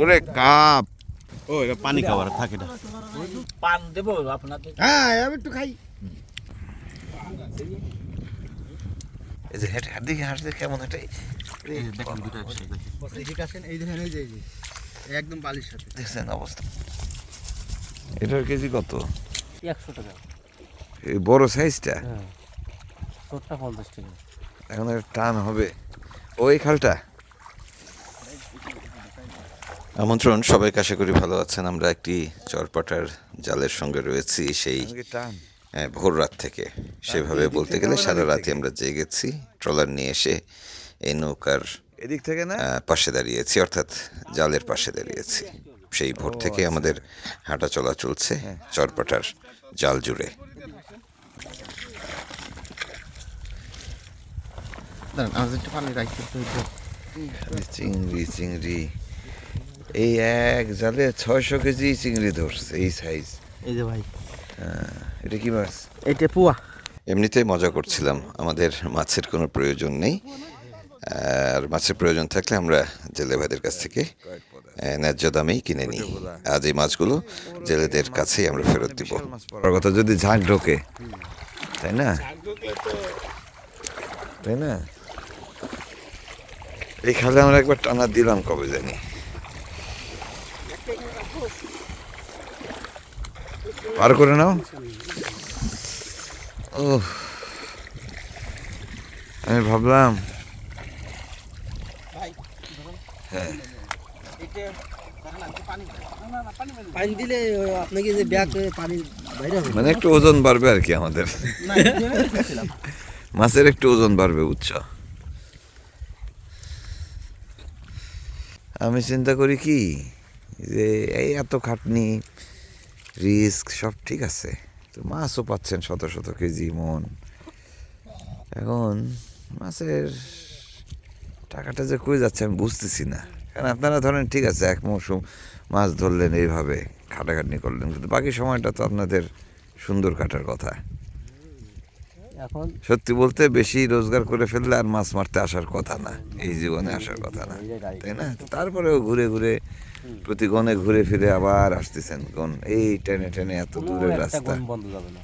ওরে কাপ। ও এটা পানি খাবার থাকে না পান দেবো আপনাকে। হ্যাঁ আমি একটু খাই। এই যে হেঁটে হাত দেখি হাঁটতে কেমন হেঁটে। দেখেন দুটো ঠিক আছেন এই দেখেন এই যে একদম বালির সাথে। দেখছেন অবস্থা? এটার কেজি কত? একশো টাকা। এই বড় সাইজটা? হ্যাঁ। ছোটটা পঞ্চাশ টাকা। এখন একটা টান হবে। ওই খালটা? আমন্ত্রণ সবাইকে আশা করি ভালো আছেন। আমরা একটি চরপাটার জালের সঙ্গে রয়েছি সেই হ্যাঁ, ভোর রাত থেকে। সেভাবে বলতে গেলে সারা রাতে আমরা জেগেছি ট্রলার নিয়ে এসে এই নৌকার এদিক থেকে না? পাশে দাঁড়িয়েছি অর্থাৎ জালের পাশে দাঁড়িয়েছি। সেই ভোর থেকে আমাদের হাঁটা চলা চলছে চরপাটার জাল জুড়ে। চিংড়ি চিংড়ি এই এক জালে ছয়শো কেজি চিংড়ি ধরছে এই সাইজ এই যে ভাই। এটা কি মাছ? এটা পুয়া। এমনিতেই মজা করছিলাম আমাদের মাছের কোনো প্রয়োজন নেই। আর মাছের প্রয়োজন থাকলে আমরা জেলে ভাইদের কাছ থেকে ন্যায্য দামেই কিনে নিই। আজ এই মাছগুলো জেলেদের কাছেই আমরা ফেরত দিব। পড়ার কথা যদি ঝাঁক ঢোকে। তাই না? তাই না? এই খালে আমরা একবার টানা দিলাম কবে জানি। পার করে নাও। ও আমি ভাবলাম পানি দিলে আপনাকে যে ব্যাগ পানি মানে একটু ওজন বাড়বে আর কি আমাদের। মাছের একটু ওজন বাড়বে উচ্চ আমি চিন্তা করি কি যে এই এত খাটনি রিস্ক সব ঠিক আছে। তো মাছও পাচ্ছেন শত শত কেজি মন। এখন মাছের টাকাটা যে কই যাচ্ছে আমি বুঝতেছি না। কারণ আপনারা ধরেন ঠিক আছে এক মৌসুম মাছ ধরলেন এইভাবে খাটাখাটনি করলেন কিন্তু বাকি সময়টা তো আপনাদের সুন্দর কাটার কথা। এখন সত্যি বলতে বেশি রোজগার করে ফেললে আর মাছ মারতে আসার কথা না এই জীবনে আসার কথা না। তাই না? তারপরেও ঘুরে ঘুরে প্রতি গনে ঘুরে ফিরে আবার আসতেছেন। গন এই টেনে টেনে এত দূরের রাস্তা। বন্ধ যাবে না।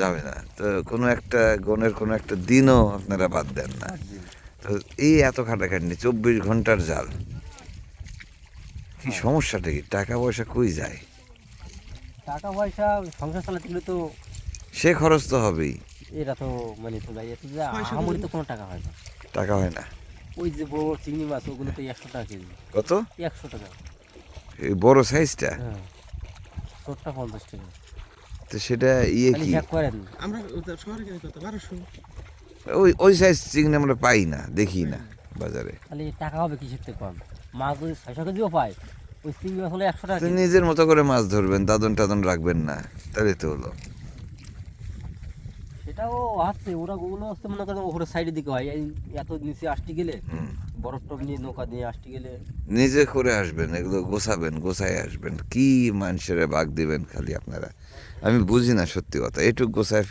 যাবে না। তো কোনো একটা গনের কোনো একটা দিনও আপনারা বাদ দেন না। তো এই এত খাটাখাটনি চব্বিশ ঘণ্টার জাল। কি সমস্যাটা কি? টাকা পয়সা কই যায়? টাকা পয়সা সংসার চালাতে গেলে তো সে খরচ তো হবেই। এরা তো মানে তো যাই তো কোনো টাকা হয় না। টাকা হয় না। ওই যে বড় চিংড়ি মাছ ওগুলো তো একশো টাকা কেজি। কত? একশো টাকা। এই বড় সাইজটা? হ্যাঁ। ছোটটা পঞ্চাশ টাকা। তো সেটা ইয়ে কি? আমরা শহরে গেলে কত? বারোশো। ওই ওই সাইজ চিংড়ি আমরা পাই না দেখি না বাজারে। খালি টাকা হবে কিসের থেকে কম? মাছ যদি ছয়শো কেজিও পায়। ওই চিংড়ি মাছ হলে একশো টাকা নিজের মতো করে মাছ ধরবেন দাদন টাদন রাখবেন না তাহলে তো হলো। সেটাও আছে ওরা ওগুলো হচ্ছে মনে করেন ওপরে সাইডের দিকে হয়। এই এত নিচে আসতে গেলে হুম। বরফ টপ নিয়ে নৌকা দিয়ে আসতে গেলে নিজে করে আসবেন এগুলো গোছাবেন গোছায় আসবেন। কি মানুষের বাগ দিবেন খালি আপনারা? আমি বুঝি না সত্যি কথা এইটুক গোছায়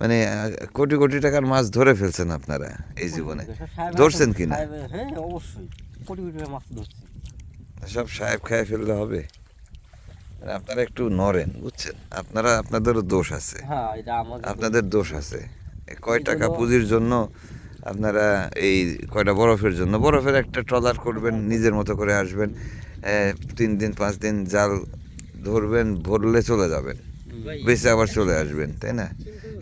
মানে কোটি কোটি টাকার মাছ ধরে ফেলছেন আপনারা এই জীবনে। ধরছেন কিনা? সাহেব- হ্যাঁ অবশ্যই কোটি কোটি মাছ ধরছি। সব সাহেব খায় ফেললে হবে? আপনারা একটু নরেন বুঝছেন? আপনারা আপনাদেরও দোষ আছে। হ্যাঁ আপনাদের দোষ আছে। কয় টাকা পুঁজির জন্য আপনারা এই কয়টা বরফের জন্য বরফের একটা ট্রলার করবেন নিজের মতো করে আসবেন তিন দিন পাঁচ দিন জাল ধরবেন ভরলে চলে যাবেন বেঁচে আবার চলে আসবেন তাই না?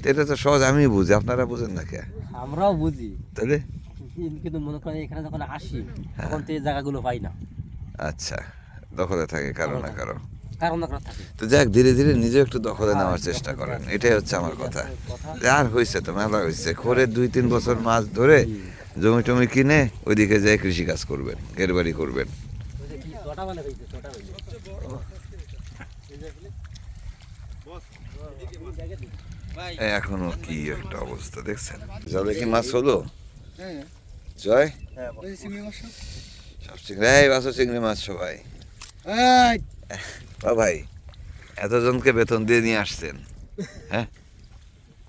এটা তো সহজ আমি বুঝি আপনারা বুঝেন না কে? আমরাও বুঝি। তাহলে? কিন্তু- কিন্তু মনে করেন এখানে যখন আসি হ্যাঁ। তখন তো এই জায়গাগুলো পাই না। আচ্ছা দখলে থাকে কারও না কারও। তো যাক ধীরে ধীরে নিজে একটু দখলে নেওয়ার চেষ্টা করেন। এটাই হচ্ছে আমার কথা। আর হয়েছে তো মেলা হয়েছে খোরে দুই তিন বছর মাছ ধরে জমি টমি কিনে ওইদিকে যেয়ে কৃষি কাজ করবেন ঘের বাড়ি করবেন। এখনও কি একটা অবস্থা দেখছেন? জলে কি মাছ হলো? হ্যাঁ জয়? ওই যে চিংড়ি মাছ সব। চিংড়ি এই বাসো চিংড়ি মাছ সবাই। ও ভাই এতজনকে বেতন দিয়ে নিয়ে আসছেন হ্যাঁ?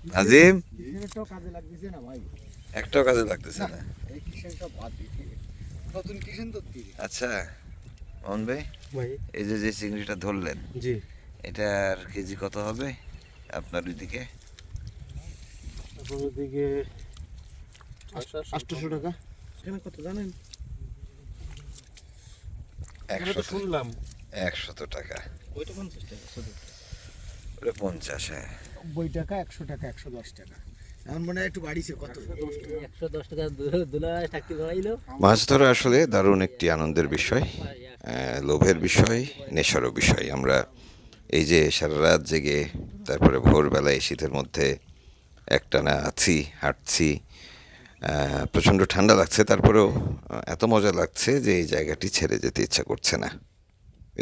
আজিম? একটাও কাজে লাগতেছে না নতুন কিষেন তো আচ্ছা মোহন ভাই এই যে যে চিংড়িটা ধরলেন জি। এটার কেজি কত হবে আপনার ওইদিকে? আপনার দিকে আটশোশো টাকা। এখানে কত জানেন? একশো শুনলাম। একশত টাকা। ওইটা পঞ্চাশ টাকা শুধু ওটা পঞ্চাশ হ্যাঁ। নব্বই টাকা একশো টাকা একশো দশ টাকা। মনে হয় মাছ ধরা আসলে দারুণ একটি আনন্দের বিষয় লোভের বিষয় নেশারও বিষয়। আমরা এই যে সারা রাত জেগে তারপরে ভোরবেলায় শীতের মধ্যে একটানা আছি হাঁটছি প্রচণ্ড ঠান্ডা লাগছে তারপরেও এত মজা লাগছে যে এই জায়গাটি ছেড়ে যেতে ইচ্ছা করছে না।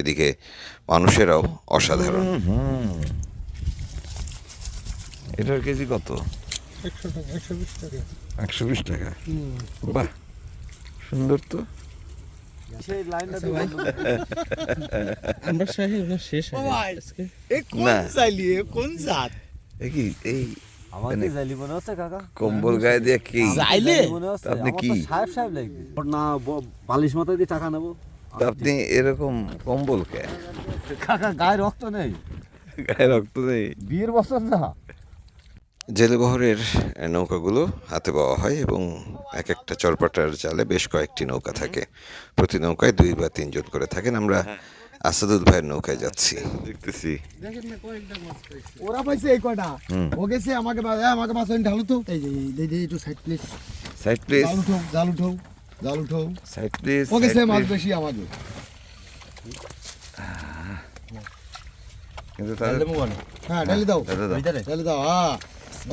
এদিকে মানুষেরাও অসাধারণ। এটার কেজি কত? একশো বিশ টাকা। বাহ সুন্দর তো। মনে কম্বল গায়ে দিয়ে কি? যাইলে মনে হচ্ছে। আপনি কি? সাহেব সাহেব লাগবে। না বালিশ মাথায় দিয়ে টাকা নেব। তা আপনি এরকম কম্বল কে? কাকা গায়ে রক্ত নেই। গায়ে রক্ত নেই? বিয়ের বছর না। জেলেবহরের নৌকাগুলো হাতে পাওয়া হয় এবং এক একটা চরপাটার জালে বেশ কয়েকটি নৌকা থাকে। প্রতি নৌকায় দুই বা তিনজন করে থাকেন। আমরা আসাদুল ভাইয়ের নৌকায় যাচ্ছি। দেখতেছি। দেখেন না কয়েকটা মাছ পাইছে ওরা পাইছে এই কয়টা? ও গেছে আমাকে বা- আমাকে মাছ ঢালু তো। এই যে এই একটু সাইড প্লিজ সাইড প্লিজ জাল উঠাও জাল উঠাও। জাল উঠাও। সাইড প্লিজ ও গেছে মাছ বেশি আমাকে কিন্তু তাদের হ্যাঁ ঢেলে দাও। ঢেলে দাও। হ্যাঁ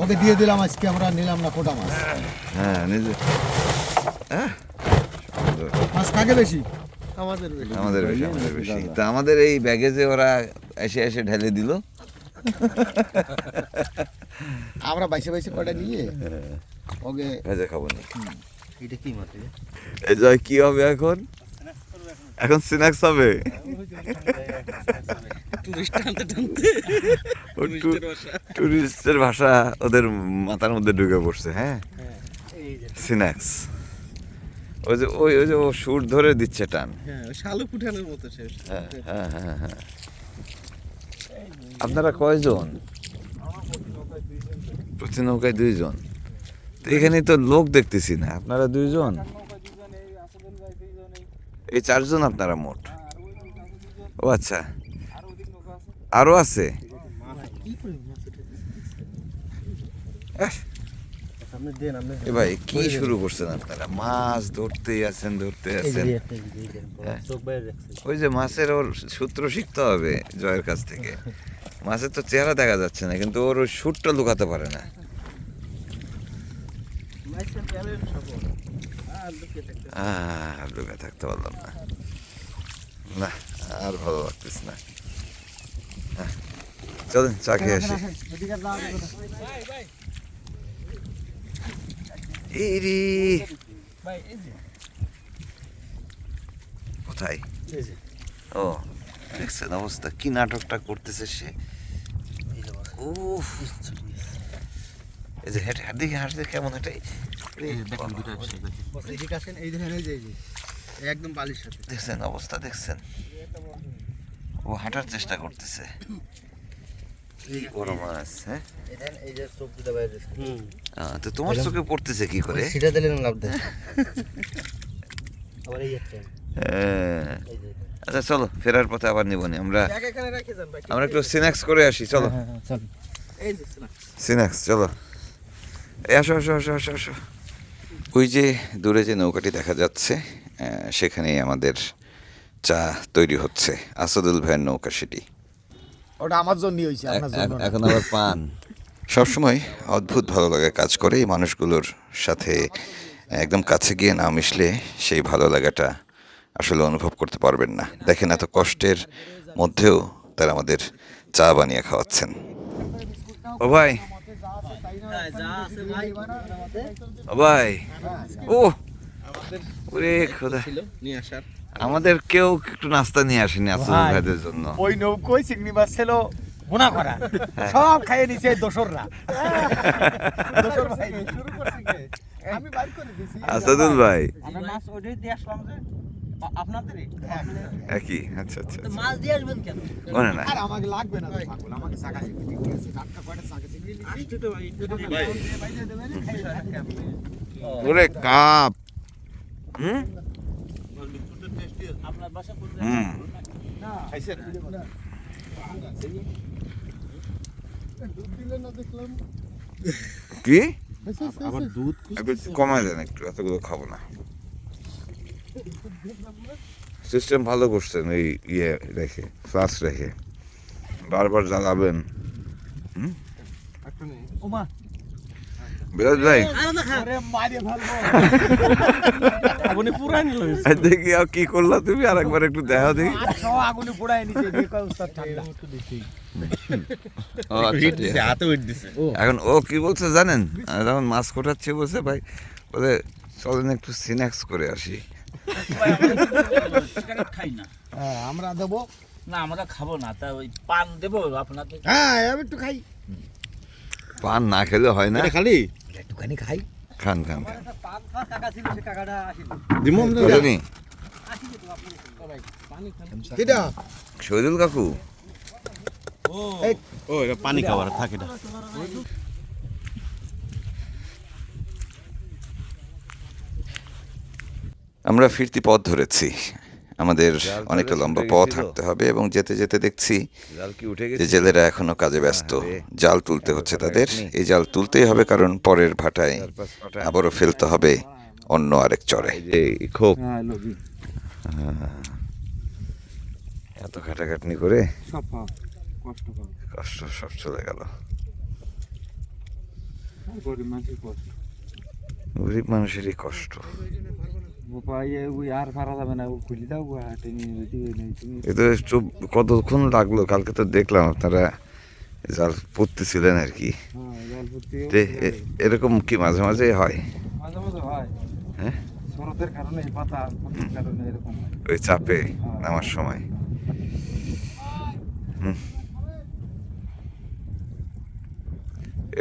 ওকে দিয়ে দিলাম আজকে আমরা নিলাম না কোটা মাছ। হ্যাঁ নিজে মাছ কাকে বেশি? আমাদের বেশি। আমাদের বেশি আমাদের বেশি। তা আমাদের এই ব্যাগেজে ওরা এসে এসে ঢেলে দিল। আমরা বাইসে বাইসে কয়টা নিয়ে? ওকে। ভেজে খাব না। এটা কি মাছ এই জয় কি হবে এখন? এখন স্ন্যাক্স হবে। টুরিস্টের ভাষা ওদের মাথার মধ্যে ঢুকে পড়ছে হ্যাঁ? স্ন্যাক্স ওই যে ওই ওই যে ও সুর ধরে দিচ্ছে টান। হ্যাঁ শালু মতো হ্যাঁ হ্যাঁ হ্যাঁ হ্যাঁ। আপনারা কয়জন? প্রতি নৌকায় দুইজন। এখানে তো লোক দেখতেছি না আপনারা দুইজন? এই চারজন আপনারা মোট? ও আচ্ছা। আরও আছে? এ ভাই কি শুরু করছেন আপনারা? মাছ ধরতেই আছেন ধরতে আছেন। হ্যাঁ। ওই যে মাছের ওর সূত্র শিখতে হবে জয়ের কাছ থেকে। মাছের তো চেহারা দেখা যাচ্ছে না কিন্তু ওর ওই সুরটা লুকাতে পারে না। আর লুকা থাকতে পারলাম না। না, আর ভালো না। চলেন, চা খেয়ে আসি। কোথায়? ও, দেখছেন অবস্থা, কি নাটকটা করতেছে সে। উফ। এই যে, হেঁটে দিকে হাঁটতে কেমন আসেন এই দেখেন এই যে একদম বালির সাথে দেখছেন অবস্থা দেখছেন। ও হাঁটার চেষ্টা করতেছে। এই বড় মাছ হ্যাঁ এই যে চোখ দুটো বাইরে তো তোমার চোখে পড়তেছে কি করে? সেটা দিলেন লাভ দেয়? আবার এই একটা। হ্যাঁ। আচ্ছা চলো ফেরার পথে আবার আমরা রেখে যান ভাই আমরা একটু স্ন্যাক্স করে আসি চলো। চল। এই স্ন্যাক্স চলো। এই আসো আসো আসো আসো আসো। ওই যে দূরে যে নৌকাটি দেখা যাচ্ছে সেখানেই আমাদের চা তৈরি হচ্ছে আসাদুল ভাইয়ের নৌকা সেটি। ওটা আমার জন্যই হয়েছে। এখন আবার পান। সবসময় অদ্ভুত ভালো লাগা কাজ করে এই মানুষগুলোর সাথে একদম কাছে গিয়ে না মিশলে সেই ভালো লাগাটা আসলে অনুভব করতে পারবেন না। দেখেন এত কষ্টের মধ্যেও তারা আমাদের চা বানিয়ে খাওয়াচ্ছেন। ও ভাই ভাই ও ওরে খোদা। নিয়ে আসার আমাদের কেউ একটু নাস্তা নিয়ে আসেনি আসল ভাই। ভাইদের জন্য। ওই নৌকোয় চিংড়ি মাছ ছিল বোনা করা। সব খাইয়ে নিছে দোসররা। দোসর ভাই। শুরু করছি আমি বাইর করে দিছি। আসাদুল ভাই। আমরা মাছ দিয়ে আসলাম যে। আপনাদেরই একই আচ্ছা আচ্ছা মাছ দিয়ে আসবেন কেন? মনে না আর আমাকে লাগবে না তো পাগল আমাকে চাকা চিংড়ি ঠিক আছে টাটকা কয়টা চাকা চিংড়ি লিখি তো ভাই ওরে কাপ। হুম? আপনার বাসা কোথায়? হুম। দুধ দিলে না দেখলাম। কি? আবার দুধ একটু কমায় দেন একটু এতগুলো খাব না। সিস্টেম ভালো করছেন এই ইয়ে রেখে ফ্লাস রেখে। বারবার জ্বালাবেন। বিরাজ ভাই। দেখি আর কি করলা তুমি আর একবার একটু দেখা আগুনে পোড়ায় ঠান্ডা। এখন ও কি বলছে জানেন? যখন মাছ কোটাচ্ছে বলছে ভাই বলে চলেন একটু সিনাক্স করে আসি। খাই না হ্যাঁ আমরা দেবো। না আমরা খাব না তা ওই পান দেবো আপনাদের হ্যাঁ আমি একটু খাই। পান না খেলে হয় না। খালি? একটুখানি খাই। খান খান খান। শহীদুল কাকু। ও পানি খাবার থাকে না আমরা ফিরতি পথ ধরেছি। আমাদের অনেকটা লম্বা পথ। হাঁটতে হবে এবং যেতে যেতে দেখছি জাল কি উঠে যে জেলেরা এখনও কাজে ব্যস্ত। জাল তুলতে হচ্ছে তাদের। এই জাল তুলতেই হবে কারণ পরের ভাটায়। আবারও ফেলতে হবে অন্য আরেক চরে। এই এই খোপ। হ্যাঁ এত খাটাখাটনি করে কষ্ট সব চলে গেল। গরিব মানুষের গরিব মানুষেরই কষ্ট। পাইয়ে ওই আর পারা যাবে না ও খুলি দাও গো হাটে নিয়ে যদি নেই তুমি এ তো চুপ কতক্ষণ লাগল? কালকে তো দেখলাম আপনারা জাল পড়তেছিলেন আর কি। হ্যাঁ এরকম কি মাঝে মাঝে হয়? মাঝে মাঝে হয়। হ্যাঁ? ওই চাপে নামার সময়।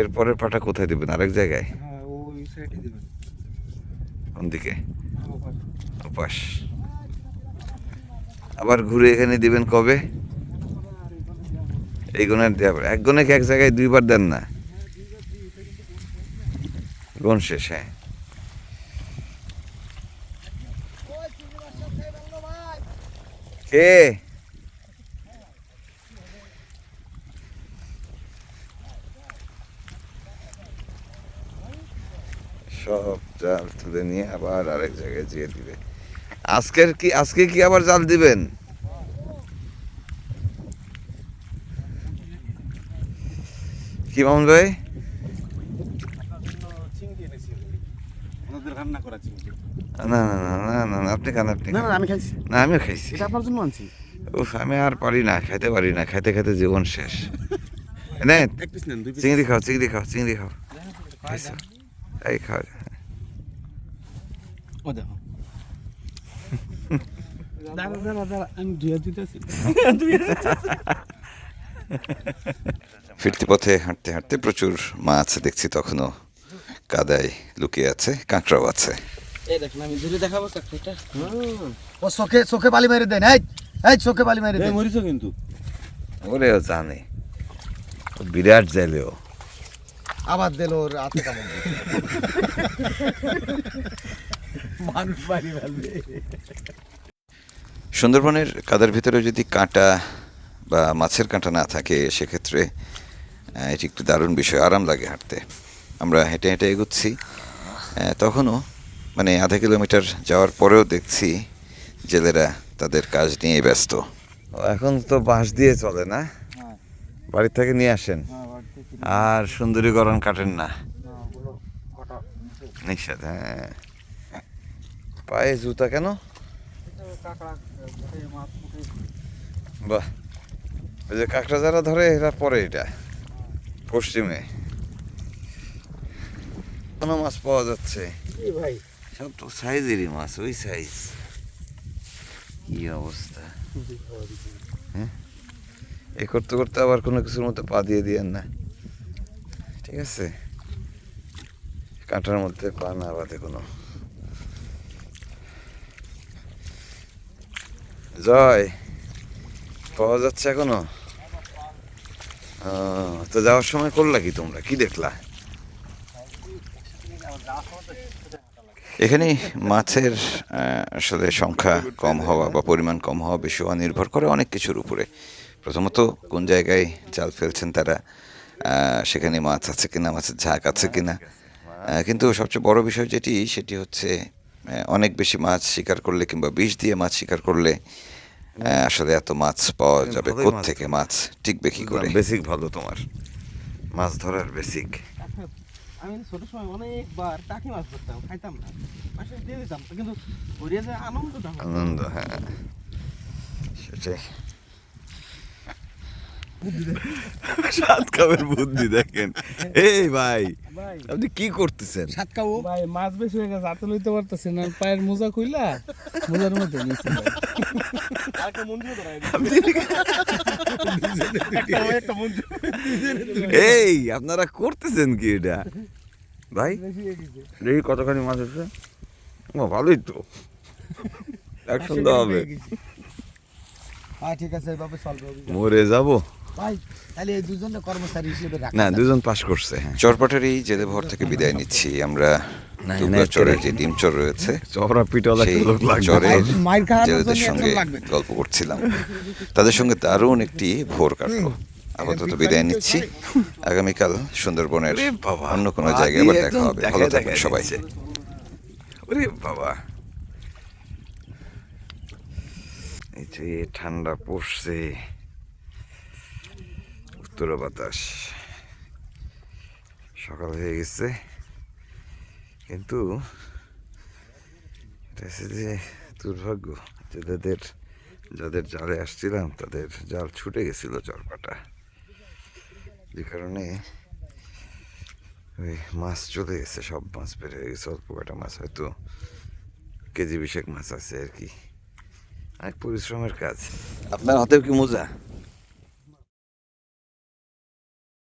এরপরের পাটা কোথায় দেবেন? আরেক জায়গায়? হ্যাঁ ওই সাইডে দিবেন। কোন দিকে? আবার ঘুরে এখানে দিবেন কবে? এই গুণের। এক গুণে এক জায়গায় দুইবার দেন না? গুণ শেষ হ্যাঁ। কে? সব চাল তুলে নিয়ে আবার আরেক জায়গায় যেয়ে দিবে। আজকের কি আজকে কি আবার জাল দিবেন? কি মামুন ভাই? না না না না না আপনি খান আপনি না আমি খাইছি। না আমিও খাইছি। এটা আপনার জন্য আনছি। উফ আমি আর পারি না খাইতে পারি না খাইতে খাইতে জীবন শেষ। নেন চিংড়ি খাও চিংড়ি খাও চিংড়ি খাও। এই খাও। ও দেখো। দাঁড়া দাঁড়া দাঁড়া আমি ধুয়ে দিতেছি। ফিরতি পথে হাঁটতে হাঁটতে প্রচুর মাছ দেখছি তখনও। কাদায় লুকিয়ে আছে কাঁকড়াও আছে। এই দেখেন আমি ধরে দেখাবো চাকরিটা ও চোখে চোখে বালি মেরে দেন এই এই চোখে বালি মেরে দেন। মরিছো কিন্তু। ওরেও জানে। বিরাট জাইলেও আবার দিল ওর হাতে কামড় মানুষ বাড়ি ফেলবে সুন্দরবনের কাদার ভিতরে যদি কাঁটা বা মাছের কাঁটা না থাকে সেক্ষেত্রে এটি একটু দারুণ বিষয়। আরাম লাগে হাঁটতে। আমরা হেঁটে হেঁটে এগোচ্ছি। তখনও মানে আধা কিলোমিটার যাওয়ার পরেও দেখছি জেলেরা তাদের কাজ নিয়ে ব্যস্ত। এখন তো বাঁশ দিয়ে চলে না? হ্যাঁ। বাড়ি থেকে নিয়ে আসেন? হ্যাঁ আর সুন্দরীকরণ কাটেন না? নিঃসাদ হ্যাঁ। পায়ে জুতা কেন কাঁকড়া এই মাছ মুখে বাহ ওই যে কাঁকড়া যারা ধরে এরা পরে এটা পশ্চিমে। কোনো মাছ পাওয়া যাচ্ছে? ভাই? সব তো সাইজেরই মাছ ওই সাইজ। কি অবস্থা? হ্যাঁ? এই করতে করতে আবার কোনো কিছুর মধ্যে পা দিয়ে দিয়েন না। ঠিক আছে? কাঁটার মধ্যে পা না বাদে কোনো। জয়। পাওয়া যাচ্ছে এখনও? তো যাওয়ার সময় করলা কি তোমরা? কি দেখলা? এখানে মাছের আসলে সংখ্যা কম হওয়া বা পরিমাণ কম হওয়া বেশি হওয়া নির্ভর করে অনেক কিছুর উপরে। প্রথমত, কোন জায়গায় জাল ফেলছেন তারা? সেখানে মাছ আছে কিনা? মাছের ঝাঁক আছে কিনা? কিন্তু সবচেয়ে বড় বিষয় যেটি, সেটি হচ্ছে অনেক বেশি মাছ শিকার করলে কিংবা বিষ দিয়ে মাছ শিকার করলে আহ, আসলে এত মাছ পাওয়া যাবে মাছ থেকে মাছ? টিকবে কি করে? বেসিক ভালো তোমার। মাছ ধরার বেসিক আমি ছোট সময় অনেকবার টাকি মাছ ধরতাম খাইতাম না। মাসে দিয়ে দিতাম কিন্তু ঘুরিয়ে যে আনন্দটা। আনন্দ হ্যাঁ। সেটাই। সাত কাপের বুদ্ধি দেখেন। এই ভাই আপনি কি করতেছেন? সাত খাব ভাই মাছ বেশি হয়ে গেছে হাতে লইতে পারতেছি না। পায়ের মোজা খুইলা মোজার মধ্যে গেছি এই আপনারা করতেছেন কি এটা? ভাই দেখি কতখানি মাছ আছে। ও ভালোই তো। দেওয়া হবে। হ্যাঁ ঠিক আছে মরে যাব। ভাই তাহলে এই দুজনের কর্মচারী হিসেবে না দুজন পাস করছে হ্যাঁ। চরপাটের এই জেলে ভর থেকে বিদায় নিচ্ছি। আমরা চরের যে ডিম চর রয়েছে চরের জেলেদের সঙ্গে গল্প করছিলাম। তাদের সঙ্গে দারুণ একটি ভোর কাটলো। আপাতত বিদায় নিচ্ছি। আগামীকাল সুন্দরবনের বাবা, অন্য কোনো জায়গায় আবার দেখা হবে। ভালো থাকবেন সবাই। ওরে বাবা। এই যে ঠান্ডা পড়ছে। উত্তর বাতাস। সকাল হয়ে গেছে। কিন্তু এটা যে দুর্ভাগ্য যে যাদের যাদের জালে আসছিলাম, তাদের জাল ছুটে গেছিল চরপাটা। যে কারণে ওই মাছ চলে গেছে, সব মাছ বের হয়ে গেছে, অল্প কটা মাছ হয়তো কেজি বিশেক মাছ আছে আর কি। অনেক পরিশ্রমের কাজ। আপনার হাতেও কি মোজা?